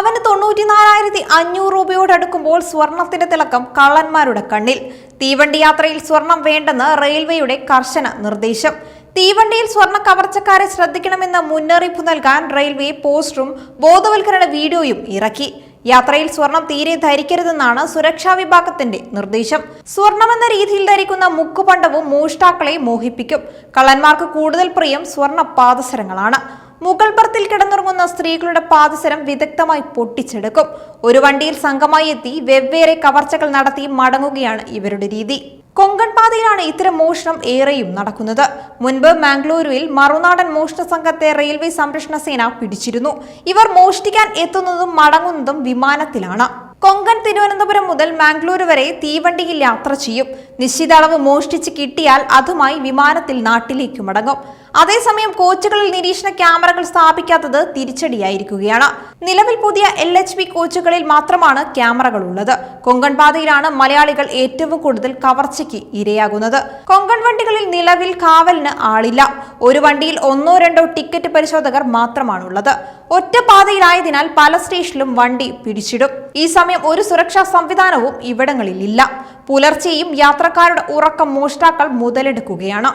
പവന് തൊണ്ണൂറ്റിനാലായിരത്തി അഞ്ഞൂറ് രൂപയോടടുക്കുമ്പോൾ സ്വർണത്തിന്റെ തിളക്കം കള്ളന്മാരുടെ കണ്ണിൽ. തീവണ്ടി യാത്രയിൽ സ്വർണം വേണ്ടെന്ന് റെയിൽവേയുടെ കർശന നിർദ്ദേശം. തീവണ്ടിയിൽ സ്വർണ കവർച്ചക്കാരെ ശ്രദ്ധിക്കണമെന്ന മുന്നറിയിപ്പ് നൽകാൻ റെയിൽവേ പോസ്റ്ററും ബോധവൽക്കരണ വീഡിയോയും ഇറക്കി. യാത്രയിൽ സ്വർണം തീരെ ധരിക്കരുതെന്നാണ് സുരക്ഷാ വിഭാഗത്തിന്റെ നിർദ്ദേശം. സ്വർണമെന്ന രീതിയിൽ ധരിക്കുന്ന മുക്കുപണ്ടവും മോഷ്ടാക്കളെ മോഹിപ്പിക്കും. കള്ളന്മാർക്ക് കൂടുതൽ പ്രിയം സ്വർണ പാദസരങ്ങളാണ്. മുകൾ ബർത്തിൽ കിടന്നുറങ്ങുന്ന സ്ത്രീകളുടെ പാദസരം വിദഗ്ധമായി പൊട്ടിച്ചെടുക്കും. ഒരു വണ്ടിയിൽ സംഘമായി എത്തി വെവ്വേറെ കവർച്ചകൾ നടത്തി മടങ്ങുകയാണ് ഇവരുടെ രീതി. കൊങ്കൺ പാതയിലാണ് ഇത്തരം മോഷണം ഏറെയും നടക്കുന്നത്. മുൻപ് മാംഗ്ലൂരുവിൽ മറുനാടൻ മോഷണ സംഘത്തെ റെയിൽവേ സംരക്ഷണ സേന പിടിച്ചിരുന്നു. ഇവർ മോഷ്ടിക്കാൻ എത്തുന്നതും മടങ്ങുന്നതും വിമാനത്തിലാണ്. കൊങ്കൺ തിരുവനന്തപുരം മുതൽ മാംഗ്ലൂരു വരെ തീവണ്ടിയിൽ യാത്ര ചെയ്യും. നിശ്ചിത അളവ് മോഷ്ടിച്ച് കിട്ടിയാൽ അതുമായി വിമാനത്തിൽ നാട്ടിലേക്ക് മടങ്ങും. അതേസമയം കോച്ചുകളിൽ നിരീക്ഷണ ക്യാമറകൾ സ്ഥാപിക്കാത്തത് തിരിച്ചടിയായിരിക്കുകയാണ്. നിലവിൽ പുതിയ എൽ എച്ച് പി കോച്ചുകളിൽ മാത്രമാണ് ക്യാമറകൾ ഉള്ളത് കൊങ്കൺ പാതയിലാണ് മലയാളികൾ ഏറ്റവും കൂടുതൽ കവർച്ചയ്ക്ക് ഇരയാകുന്നത്. കൊങ്കൺ വണ്ടികളിൽ നിലവിൽ കാവലിന് ആളില്ല. ഒരു വണ്ടിയിൽ ഒന്നോ രണ്ടോ ടിക്കറ്റ് പരിശോധകർ മാത്രമാണുള്ളത്. ഒറ്റ പാതയിലായതിനാൽ പല സ്റ്റേഷനിലും വണ്ടി പിടിച്ചിടും. ഈ സമയം ഒരു സുരക്ഷാ സംവിധാനവും ഇവിടങ്ങളിലില്ല. പുലർച്ചെയും യാത്രക്കാരുടെ ഉറക്കം മോഷ്ടാക്കൾ മുതലെടുക്കുകയാണ്.